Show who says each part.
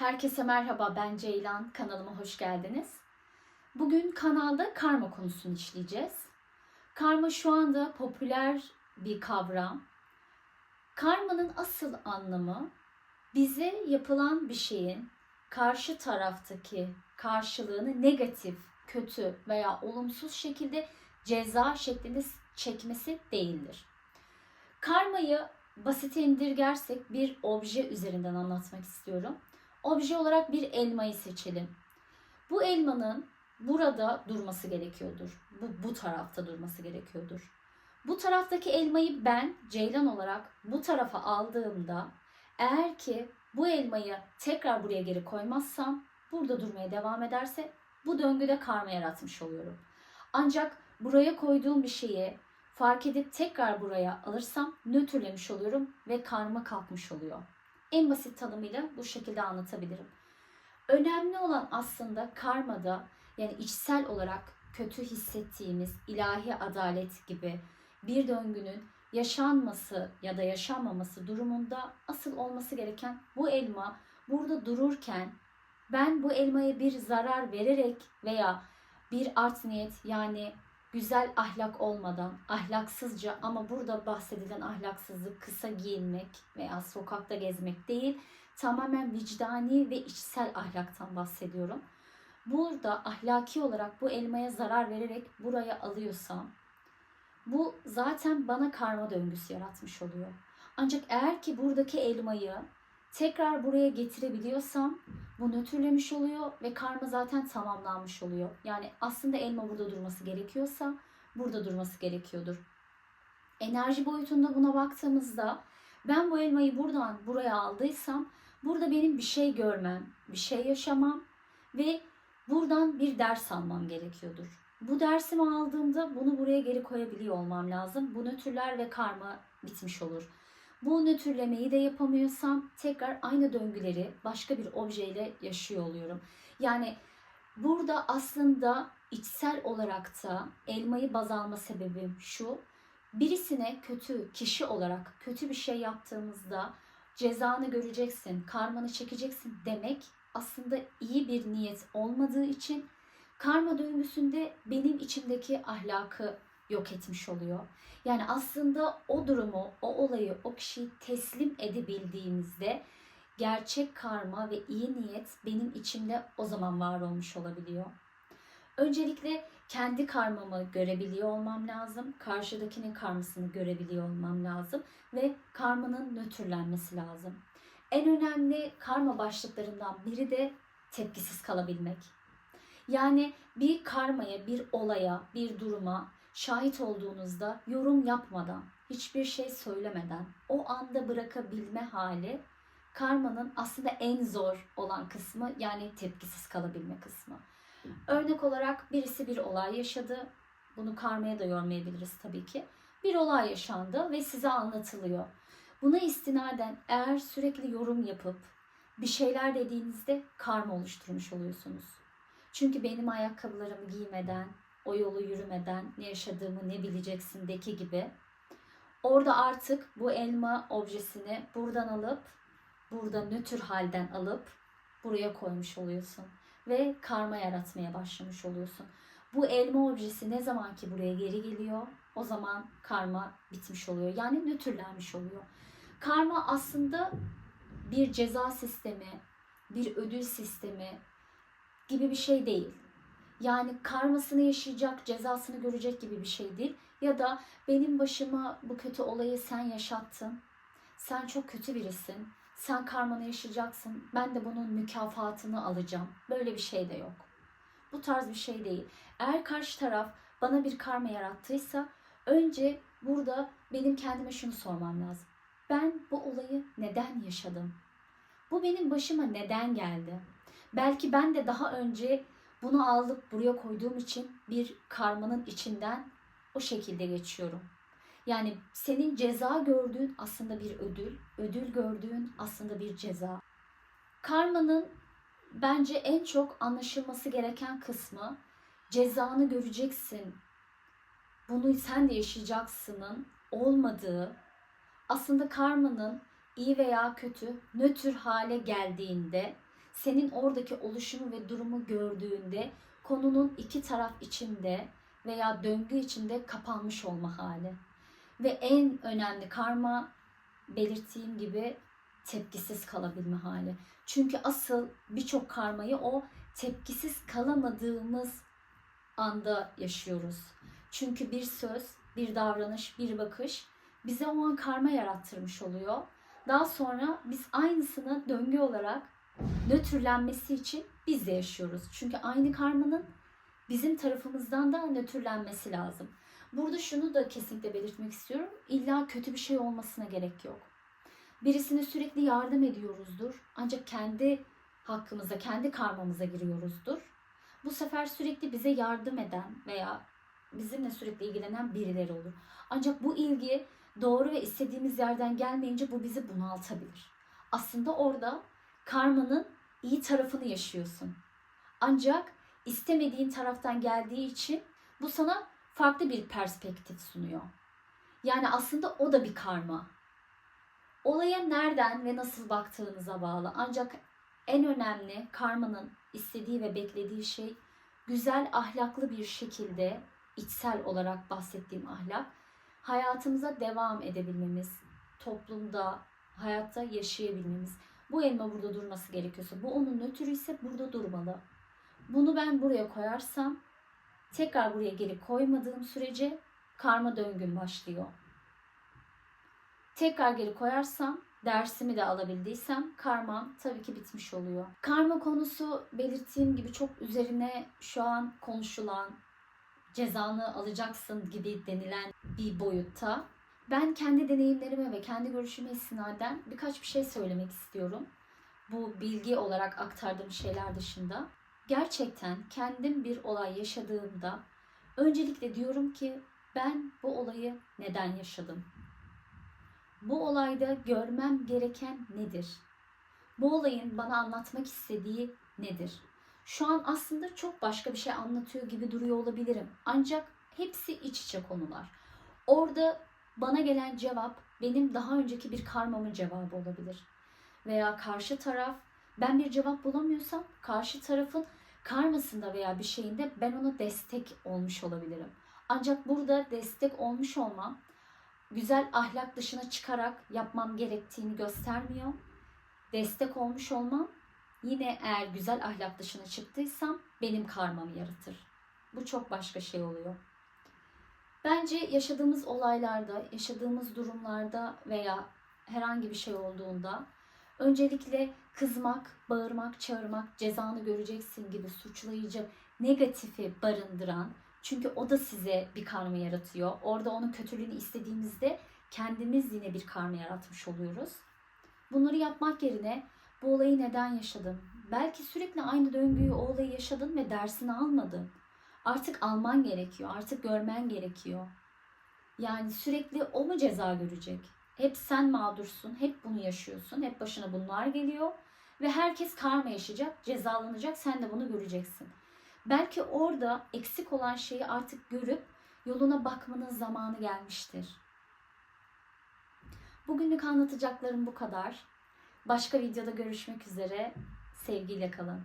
Speaker 1: Herkese merhaba, ben Ceylan. Kanalıma hoş geldiniz. Bugün kanalda karma konusunu işleyeceğiz. Karma şu anda popüler bir kavram. Karmanın asıl anlamı bize yapılan bir şeyin karşı taraftaki karşılığını negatif, kötü veya olumsuz şekilde ceza şeklinde çekmesi değildir. Karmayı basite indirgersek bir obje üzerinden anlatmak istiyorum. Obje olarak bir elmayı seçelim. Bu elmanın burada durması gerekiyordur. Bu, bu tarafta durması gerekiyordur. Bu taraftaki elmayı ben Ceylan olarak bu tarafa aldığımda eğer ki bu elmayı tekrar buraya geri koymazsam burada durmaya devam ederse bu döngüde karma yaratmış oluyorum. Ancak buraya koyduğum bir şeyi fark edip tekrar buraya alırsam nötrlemiş oluyorum ve karma kalkmış oluyor. En basit tanımıyla bu şekilde anlatabilirim. Önemli olan aslında karmada yani içsel olarak kötü hissettiğimiz ilahi adalet gibi bir döngünün yaşanması ya da yaşanmaması durumunda asıl olması gereken bu elma burada dururken ben bu elmaya bir zarar vererek veya bir art niyet yani güzel ahlak olmadan, ahlaksızca ama burada bahsedilen ahlaksızlık kısa giyinmek veya sokakta gezmek değil, tamamen vicdani ve içsel ahlaktan bahsediyorum. Burada ahlaki olarak bu elmaya zarar vererek buraya alıyorsam, bu zaten bana karma döngüsü yaratmış oluyor. Ancak eğer ki buradaki elmayı tekrar buraya getirebiliyorsam bu nötrlemiş oluyor ve karma zaten tamamlanmış oluyor. Yani aslında elma burada durması gerekiyorsa burada durması gerekiyordur. Enerji boyutunda buna baktığımızda ben bu elmayı buradan buraya aldıysam burada benim bir şey görmem, bir şey yaşamam ve buradan bir ders almam gerekiyordur. Bu dersimi aldığımda bunu buraya geri koyabiliyor olmam lazım. Bu nötrler ve karma bitmiş olur. Bu nötrlemeyi de yapamıyorsam tekrar aynı döngüleri başka bir objeyle yaşıyor oluyorum. Yani burada aslında içsel olarak da elmayı baz alma sebebim şu. Birisine kötü kişi olarak kötü bir şey yaptığımızda cezanı göreceksin, karmanı çekeceksin demek aslında iyi bir niyet olmadığı için karma döngüsünde benim içimdeki ahlakı yok etmiş oluyor. Yani aslında o durumu, o olayı, o kişiyi teslim edebildiğimizde gerçek karma ve iyi niyet benim içimde o zaman var olmuş olabiliyor. Öncelikle kendi karmamı görebiliyor olmam lazım. Karşıdakinin karmasını görebiliyor olmam lazım. Ve karmanın nötrlenmesi lazım. En önemli karma başlıklarından biri de tepkisiz kalabilmek. Yani bir karmaya, bir olaya, bir duruma şahit olduğunuzda yorum yapmadan, hiçbir şey söylemeden o anda bırakabilme hali karmanın aslında en zor olan kısmı yani tepkisiz kalabilme kısmı. Örnek olarak birisi bir olay yaşadı. Bunu karmaya da yormayabiliriz tabii ki. Bir olay yaşandı ve size anlatılıyor. Buna istinaden eğer sürekli yorum yapıp bir şeyler dediğinizde karma oluşturmuş oluyorsunuz. Çünkü benim ayakkabılarımı giymeden, o yolu yürümeden ne yaşadığımı ne bileceksindeki gibi. Orada artık bu elma objesini buradan alıp, burada nötr halden alıp buraya koymuş oluyorsun. Ve karma yaratmaya başlamış oluyorsun. Bu elma objesi ne zaman ki buraya geri geliyor, o zaman karma bitmiş oluyor. Yani nötrlenmiş oluyor. Karma aslında bir ceza sistemi, bir ödül sistemi gibi bir şey değil. Yani karmasını yaşayacak, cezasını görecek gibi bir şey değil. Ya da benim başıma bu kötü olayı sen yaşattın. Sen çok kötü birisin. Sen karmanı yaşayacaksın. Ben de bunun mükafatını alacağım. Böyle bir şey de yok. Bu tarz bir şey değil. Eğer karşı taraf bana bir karma yarattıysa önce burada benim kendime şunu sormam lazım. Ben bu olayı neden yaşadım? Bu benim başıma neden geldi? Belki ben de daha önce bunu alıp buraya koyduğum için bir karmanın içinden o şekilde geçiyorum. Yani senin ceza gördüğün aslında bir ödül, ödül gördüğün aslında bir ceza. Karmanın bence en çok anlaşılması gereken kısmı cezanı göreceksin. Bunu sen de yaşayacaksının olmadığı, aslında karmanın iyi veya kötü nötr hale geldiğinde senin oradaki oluşumu ve durumu gördüğünde konunun iki taraf içinde veya döngü içinde kapanmış olma hali. Ve en önemli karma belirttiğim gibi tepkisiz kalabilme hali. Çünkü asıl birçok karmayı o tepkisiz kalamadığımız anda yaşıyoruz. Çünkü bir söz, bir davranış, bir bakış bize o an karma yarattırmış oluyor. Daha sonra biz aynısını döngü olarak nötrlenmesi için biz de yaşıyoruz. Çünkü aynı karmanın bizim tarafımızdan da nötrlenmesi lazım. Burada şunu da kesinlikle belirtmek istiyorum. İlla kötü bir şey olmasına gerek yok. Birisine sürekli yardım ediyoruzdur. Ancak kendi hakkımıza, kendi karmamıza giriyoruzdur. Bu sefer sürekli bize yardım eden veya bizimle sürekli ilgilenen birileri olur. Ancak bu ilgi doğru ve istediğimiz yerden gelmeyince bu bizi bunaltabilir. Aslında orada karmanın iyi tarafını yaşıyorsun. Ancak istemediğin taraftan geldiği için bu sana farklı bir perspektif sunuyor. Yani aslında o da bir karma. Olaya nereden ve nasıl baktığınıza bağlı. Ancak en önemli karmanın istediği ve beklediği şey güzel ahlaklı bir şekilde içsel olarak bahsettiğim ahlak hayatımıza devam edebilmemiz, toplumda, hayatta yaşayabilmemiz. Bu elma burada durması gerekiyorsa, bu onun nötrü ise burada durmalı. Bunu ben buraya koyarsam, tekrar buraya geri koymadığım sürece karma döngüm başlıyor. Tekrar geri koyarsam, dersimi de alabildiysem karmam tabii ki bitmiş oluyor. Karma konusu belirttiğim gibi çok üzerine şu an konuşulan, cezanı alacaksın gibi denilen bir boyutta. Ben kendi deneyimlerime ve kendi görüşüme istinaden birkaç bir şey söylemek istiyorum. Bu bilgi olarak aktardığım şeyler dışında. Gerçekten kendim bir olay yaşadığımda öncelikle diyorum ki ben bu olayı neden yaşadım? Bu olayda görmem gereken nedir? Bu olayın bana anlatmak istediği nedir? Şu an aslında çok başka bir şey anlatıyor gibi duruyor olabilirim. Ancak hepsi iç içe konular. Orada bana gelen cevap benim daha önceki bir karmamın cevabı olabilir. Veya karşı taraf ben bir cevap bulamıyorsam karşı tarafın karmasında veya bir şeyinde ben ona destek olmuş olabilirim. Ancak burada destek olmuş olmam güzel ahlak dışına çıkarak yapmam gerektiğini göstermiyor. Destek olmuş olmam yine eğer güzel ahlak dışına çıktıysam benim karmamı yaratır. Bu çok başka şey oluyor. Bence yaşadığımız olaylarda, yaşadığımız durumlarda veya herhangi bir şey olduğunda öncelikle kızmak, bağırmak, çağırmak, cezanı göreceksin gibi suçlayıcı, negatifi barındıran çünkü o da size bir karma yaratıyor. Orada onun kötülüğünü istediğimizde kendimiz yine bir karma yaratmış oluyoruz. Bunları yapmak yerine bu olayı neden yaşadım? Belki sürekli aynı döngüyü o olayı yaşadın ve dersini almadın. Artık alman gerekiyor, artık görmen gerekiyor. Yani sürekli o mu ceza görecek? Hep sen mağdursun, hep bunu yaşıyorsun, hep başına bunlar geliyor ve herkes karma yaşayacak, cezalanacak, sen de bunu göreceksin. Belki orada eksik olan şeyi artık görüp yoluna bakmanın zamanı gelmiştir. Bugünlük anlatacaklarım bu kadar. Başka videoda görüşmek üzere. Sevgiyle kalın.